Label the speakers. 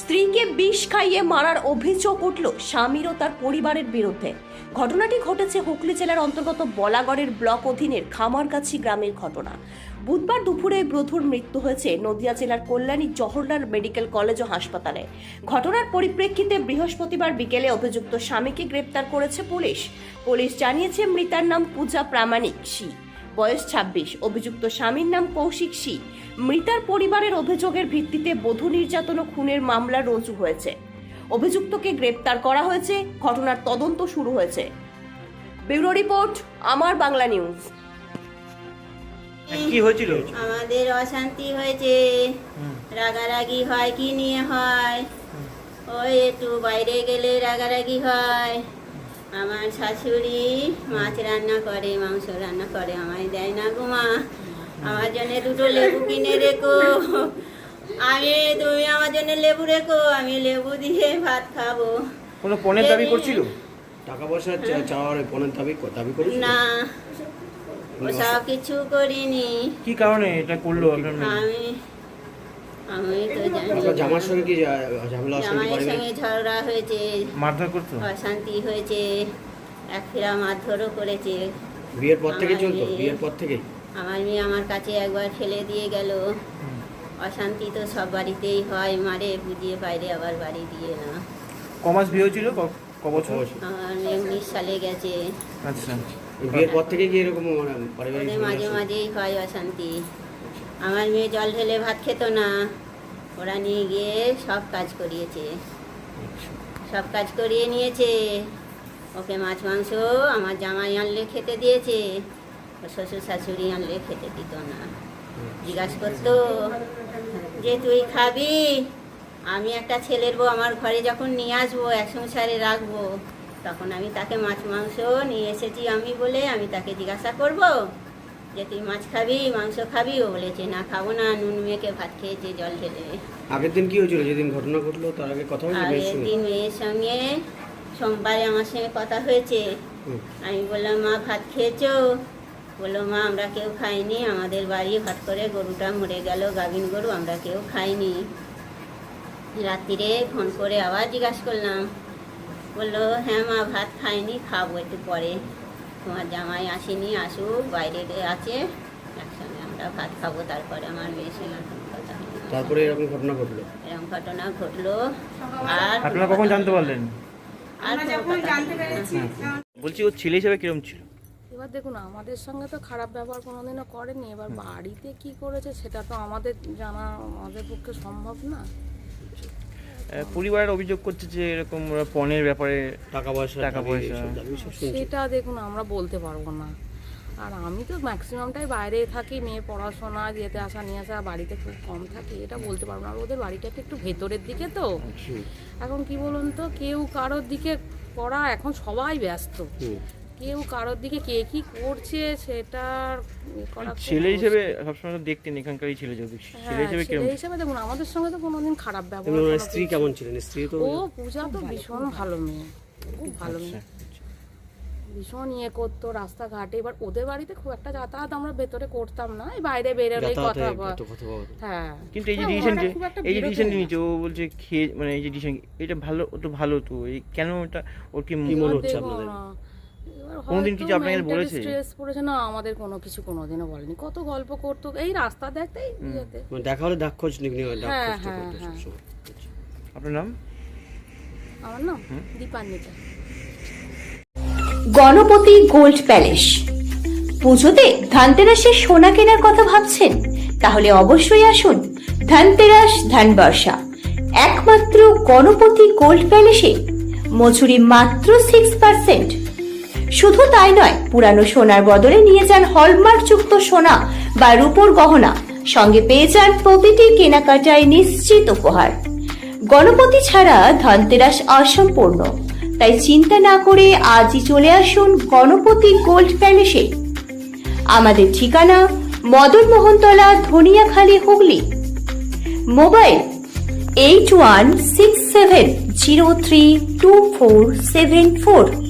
Speaker 1: স্ত্রীকে বিষ খাইয়ে মারার অভিযোগ উঠল স্বামীর ও তার পরিবারের বিরুদ্ধে। ঘটনাটি ঘটেছে হুগলি জেলার অন্তর্গত বলাগড়ের ব্লক অধীনের খামারগাছি গ্রামের ঘটনা। বুধবার দুপুরে ব্রধুর মৃত্যু হয়েছে নদিয়া জেলার কল্যাণী জওহরলাল মেডিকেল কলেজ ও হাসপাতালে। ঘটনার পরিপ্রেক্ষিতে বৃহস্পতিবার বিকেলে অভিযুক্ত স্বামীকে গ্রেপ্তার করেছে পুলিশ। পুলিশ জানিয়েছে মৃতার নাম পূজা প্রামাণিক, শি। বয়স ছাব্বিশ। অভিযুক্ত স্বামীর নাম কৌশিক সি মৃতার পরিবারের অভিযোগের ভিত্তিতে বধূ নির্যাতন ও খুনের মামলা রুজু হয়েছে। অভিযুক্তকে গ্রেপ্তার করা হয়েছে ঘটনার তদন্ত শুরু হয়েছে। ব্যুরো রিপোর্ট আমার বাংলা নিউজ।
Speaker 2: কি হয়েছিল?
Speaker 3: আমাদের অশান্তি হয়েছে। রাগারাগি হয় কি নিয়ে হয়? ওই একটু বাইরে গেলে রাগারাগি হয়। আমার শাশুড়ি মাছ রান্না করে মাংস রান্না করে আমায় দেয় না গোমা আমার জন্য দুটো লেবু কিনে রেখো। আমি তুমি আমার জন্য লেবু রেখো আমি লেবু দিয়ে ভাত খাব।
Speaker 2: কোনো পণের দাবি করছিল?
Speaker 4: টাকা পয়সা চা- চাওয়ার পণের দাবি দাবি করেছিল?
Speaker 3: না। ওসব কিছু করিনি।
Speaker 2: কি কারণে এটা করল? আপনার
Speaker 3: আমি আমি তো জানি।
Speaker 4: জামার সঙ্গে কি ঝামেলা অশান্তি
Speaker 3: জামাইয়ের সঙ্গে ঝগড়া হয়েছে
Speaker 2: মারধর করতো?
Speaker 3: অশান্তি হয়েছে এক ফেরা মারধরও করেছে।
Speaker 4: বিয়ের পর থেকে
Speaker 3: আমার
Speaker 4: চলতো?
Speaker 3: মেয়ে-
Speaker 4: বিয়ের পর থেকে?
Speaker 3: আমার মেয়ে আমার কাছে একবার ফেলে দিয়ে গেল। অশান্তি তো সব বাড়িতেই হয় মারে বুঝিয়ে বাইরে আবার বাড়ি দিয়ে না।
Speaker 2: কমাস বিয়ে হয়েছিল? ক- ক বছর?
Speaker 3: আমার মেয়ে উনিশ সালে গেছে।
Speaker 2: আচ্ছা।
Speaker 4: বিয়ের পর থেকে কি এরকম মানে পারিবারিক
Speaker 3: মাঝে মাঝেই হয় অশান্তি। আমার মেয়ে জল ঢেলে ভাত খেত না। ওরা নিয়ে গিয়ে সব কাজ করিয়েছে। সব কাজ করিয়ে নিয়েছে। ওকে মাছ, মাংস আমার জামাই আনলে খেতে দিয়েছে। ও শ্বশুর, শাশুড়ি আনলে খেতে দিত না। জিজ্ঞাসা করতো, যে তুই খাবি? আমি একটা ছেলের বউ আমার ঘরে যখন নিয়ে আসব, এক সংসারে রাখব, তখন আমি তাকে মাছ, মাংস নিয়ে এসেছি আমি বলে আমি তাকে জিজ্ঞাসা করব? যে তুই মাছ খাবি মাংস খাবি ও বলেছে না খাব না নুন মেখে ভাত খেয়েছে জল ঢেলে
Speaker 4: আগের দিন কি হয়েছিল? যেদিন ঘটনা ঘটলো তার আগে কথা মেয়ের সঙ্গে?
Speaker 3: মেয়ের সঙ্গে সোমবারে আমার সঙ্গে কথা হয়েছে। আমি বললাম মা ভাত খেয়েছো? বলল মা আমরা কেউ খাইনি আমাদের বাড়ি হট করে গরুটা মরে গেল গাভিন গরু আমরা কেউ খাইনি। রাত্রিরে ফোন করে আবার জিজ্ঞাসা করলাম। বলল হ্যাঁ মা ভাত খাইনি খাব একটু পরে। তোমার জামাই আসেনি আসুক বাইরে আছে একসঙ্গে আমরা ভাত খাব তারপরে আমার মেয়ের সঙ্গে কথা
Speaker 4: তারপরে এরকম ঘটনা ঘটলো?
Speaker 3: এরকম ঘটনা ঘটলো আর
Speaker 2: আপনারা কখন জানতে পারলেন?
Speaker 3: নেই।
Speaker 2: বলছি ওর ছেলে হিসেবে কিরম ছিল?
Speaker 5: এবার দেখুন আমাদের সঙ্গে তো খারাপ ব্যবহার কোনোদিনও করেনি। এবার বাড়িতে কি করেছে সেটা তো আমাদের জানা আমাদের পক্ষে সম্ভব না।
Speaker 2: পরিবারের অভিযোগ করছে যে এরকম ওরা পণের ব্যাপারে
Speaker 4: টাকা পয়সা
Speaker 2: টাকা পয়সা।
Speaker 5: সেটা দেখুন আমরা বলতে পারব না। আর আমি তো ম্যাক্সিমামটাই বাইরে থাকি মেয়ে পড়াশোনা যেতে আসা নিয়ে আসা বাড়িতে খুব কম থাকি এটা বলতে পারব না। আর ওদের বাড়িটা তো একটু ভেতরের দিকে তো। এখন কি বলুন তো কেউ কারোর দিকে পড়া এখন সবাই ব্যস্ত। কেউ কারোর দিকে কে কি করছে সেটা
Speaker 2: ছেলে হিসেবে সবসময় তো দেখতেন এখানকারই ছেলে যদি। ছেলে
Speaker 5: হ্যাঁ,
Speaker 2: হিসেবে
Speaker 5: ছেলে হিসেবে দেখুন আমাদের সঙ্গে তো কোনোদিন খারাপ ব্যবহার
Speaker 4: স্ত্রী কেমন ছিলেন? স্ত্রী তো
Speaker 5: ও পূজা তো ভীষণ ভালো মেয়ে। খুব ভালো মেয়ে। ভীষণ ইয়ে করতো রাস্তাঘাটে। এবার ওদের বাড়িতে খুব একটা যাতায়াত আমরা ভেতরে করতাম না। এই বাইরে বেরোলেই কথা
Speaker 4: বলতো।
Speaker 5: হ্যাঁ।
Speaker 2: কিন্তু এই যে
Speaker 5: হ্যাঁ,
Speaker 2: ডিসিশন
Speaker 5: একটা
Speaker 2: এই যে ডিসিশন নিয়েছে ও বলছে খেয়ে মানে এই যে ডিসিশন এটা ভালো ও তো ভালো তো। এই কেন এটা ওর কি
Speaker 4: মনে হচ্ছে আপনাদের?
Speaker 2: কোনোদিন কিছু আপনাকে বলেছে?
Speaker 5: stress পড়েছে। না আমাদের কোনো কিছু কোনোদিনও বলেনি। কত গল্প করতো এই রাস্তা দেখতেই
Speaker 4: মানে দেখা হলে ডাক খোঁজ
Speaker 5: হ্যাঁ, হ্যাঁ, হ্যাঁ।
Speaker 2: আপনার নাম?
Speaker 5: আমার নাম দীপান্বিতা।
Speaker 1: Ganapati gold palace. পুজোতে ধানতেরাসের সোনা কেনার কথা ভাবছেন? তাহলে অবশ্যই আসুন ধানতেরাস ধানবর্ষা। একমাত্র গণপতি গোল্ড প্যালেসে। মজুরি মাত্র সিক্স পার্সেন্ট শুধু তাই নয়, পুরানো সোনার বদলে নিয়ে যান হলমার্কযুক্ত সোনা বা রূপোর গহনা। সঙ্গে পেয়ে যান প্রতিটি কেনাকাটায় নিশ্চিত উপহার। গণপতি ছাড়া ধনতেরাস অসম্পূর্ণ। তাই চিন্তা না করে আজই চলে আসুন গণপতি গোল্ড প্যালেসে। আমাদের ঠিকানা Madan Mohantala, Dhaniakhali, Hooghly. Mobile eight one six seven zero three two four seven four.